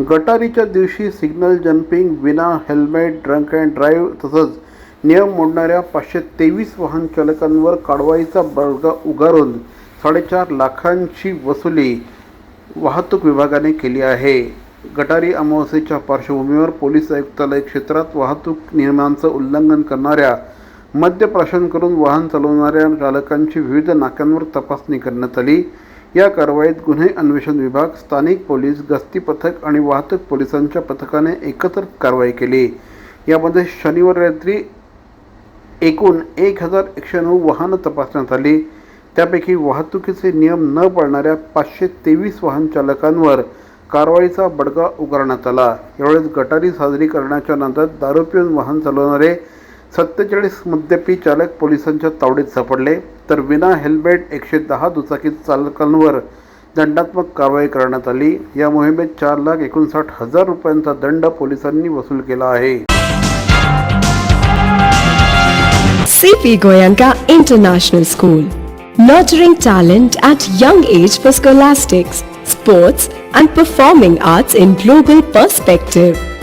गटारीच्या दिवशी signal jumping विना helmet drunk and drive तसंच नियम मोडणाऱ्या पाचशे तेवीस वाहन चालकांवर कारवाईचा बळगा उगारून साडेचार लाखांची वसुली वाहतूक विभागाने केली आहे. गटारी अमावस्येच्या पार्श्वभूमीवर पोलीस आयुक्तालय क्षेत्रात वाहतूक नियमांचं उल्लंघन करणाऱ्या मद्यप्राशन करून वाहन चालवणाऱ्या चालकांची विविध नाक्यांवर तपासणी करण्यात आली. या कारवाईत गुन्हे अन्वेषण विभाग स्थानिक पोलीस गस्ती पथक आणि वाहतूक पोलिसांच्या पथकाने एकत्र कारवाई केली. यामध्ये शनिवार रात्री एकूण एक हजार एकशे नऊ वाहनं तपासण्यात आली. त्यापैकी वाहतुकीचे नियम न पाळणाऱ्या पाचशे तेवीस वाहन चालकांवर कारवाईचा बडगा उगारण्यात आला. यावेळेस गटारी साजरी करण्याच्या नंतर दारू पिऊन वाहन चालवणारे सत्तेचाळीस मद्यपी चालक पोलिसांच्या तावडीत सापडले तर विना हेल्मेट एकशे दहा दुचाकी चालकांवर दंडात्मक कारवाई करण्यात आली. या मोहिमेत चार लाख एकोणसाठ हजार रुपयांचा दंड पोलिसांनी वसूल केला आहे. CP Goenka international school nurturing talent at young age for scholastic sports and performing arts in global perspective